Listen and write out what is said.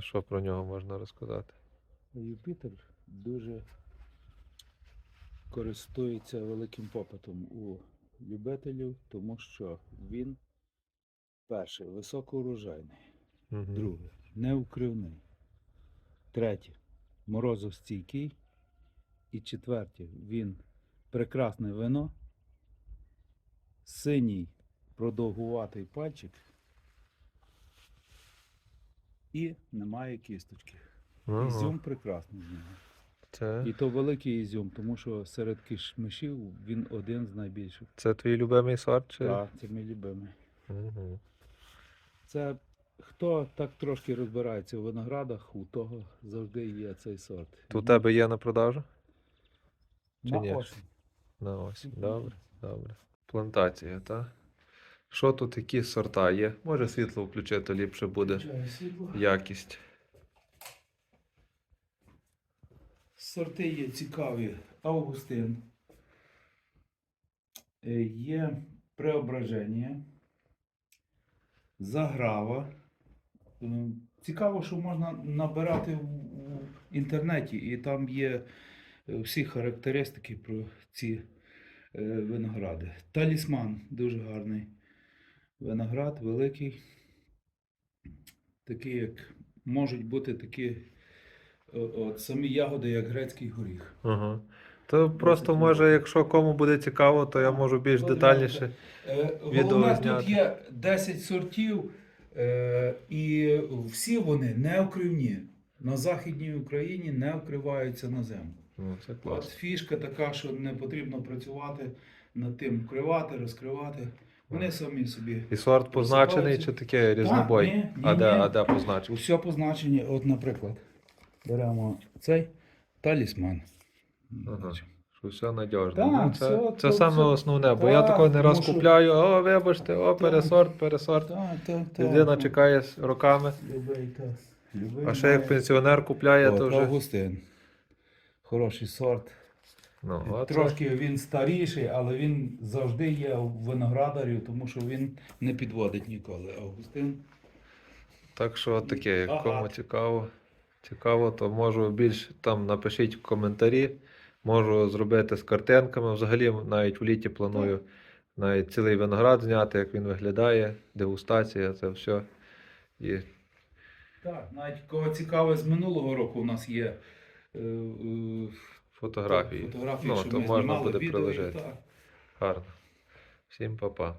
То що про нього можна розказати? Юпітер дуже користується великим попитом у любителів, тому що він перший високоурожайний, Мгм. другий неукривний, третє морозостійкий. І четверте, він прекрасне вино, синій продовгуватий пальчик і немає кісточки. Ага. Ізюм прекрасний з нього. Це, І то великий ізюм, тому що серед кишмишів він один з найбільших. це твій любимий сорт? Чи? Так, це мій любимий. Угу. Це хто так трошки розбирається у виноградах, у того завжди є цей сорт. То у тебе є на продажу? чи на ні? осінь. На осінь. Добре, добре. Плантація, так? Що тут які сорта є? Може світло включити, ліпше буде якість. Сорти є цікаві. Августин. Е, Є преображення. Заграва. Цікаво, що можна набирати в в інтернеті, і там є е, всі характеристики про ці е, виногради. Талісман дуже гарний. Виноград великий. Такий, як можуть бути такі от, самі ягоди, як грецький горіх. Ага. То просто може, якщо кому буде цікаво, то я можу більш детальніше. Е, Відео Головне, зняти. тут є 10 сортів, е, і всі вони не окривні. На Західній Україні не окриваються на землю. Ну, це От фішка така, що не потрібно працювати над тим, вкривати, розкривати. Вони самі собі. І сорт позначений чи таке різнобой? ні, ні, а, де, ні. а де позначений? Усе позначені, от, наприклад, беремо цей талісман. Ага. Що все надіжно. Так, ну, це все, це то саме все. основне, бо я Так, такого не раз що- купляю, о, вибачте, о, пересорт, пересорт. Людина чекає роками. Любий, так. Любий А ще як має. пенсіонер купляє, то От, вже. Августин. Хороший сорт. Ну, от це- Трошки він старіший, але він завжди є у виноградарів, тому що він не підводить ніколи. Августин. Так що от таке, Ага. кому цікаво, цікаво, то можу більш там напишіть в коментарі. Можу зробити з картинками. Взагалі навіть в літі планую навіть цілий виноград зняти, як він виглядає, дегустація, це все. І Так, навіть кого цікаве з минулого року у нас є е, е, фотографії. фотографії ну, то ми можна знімали, буде відео, так. Гарно. Всім па-па.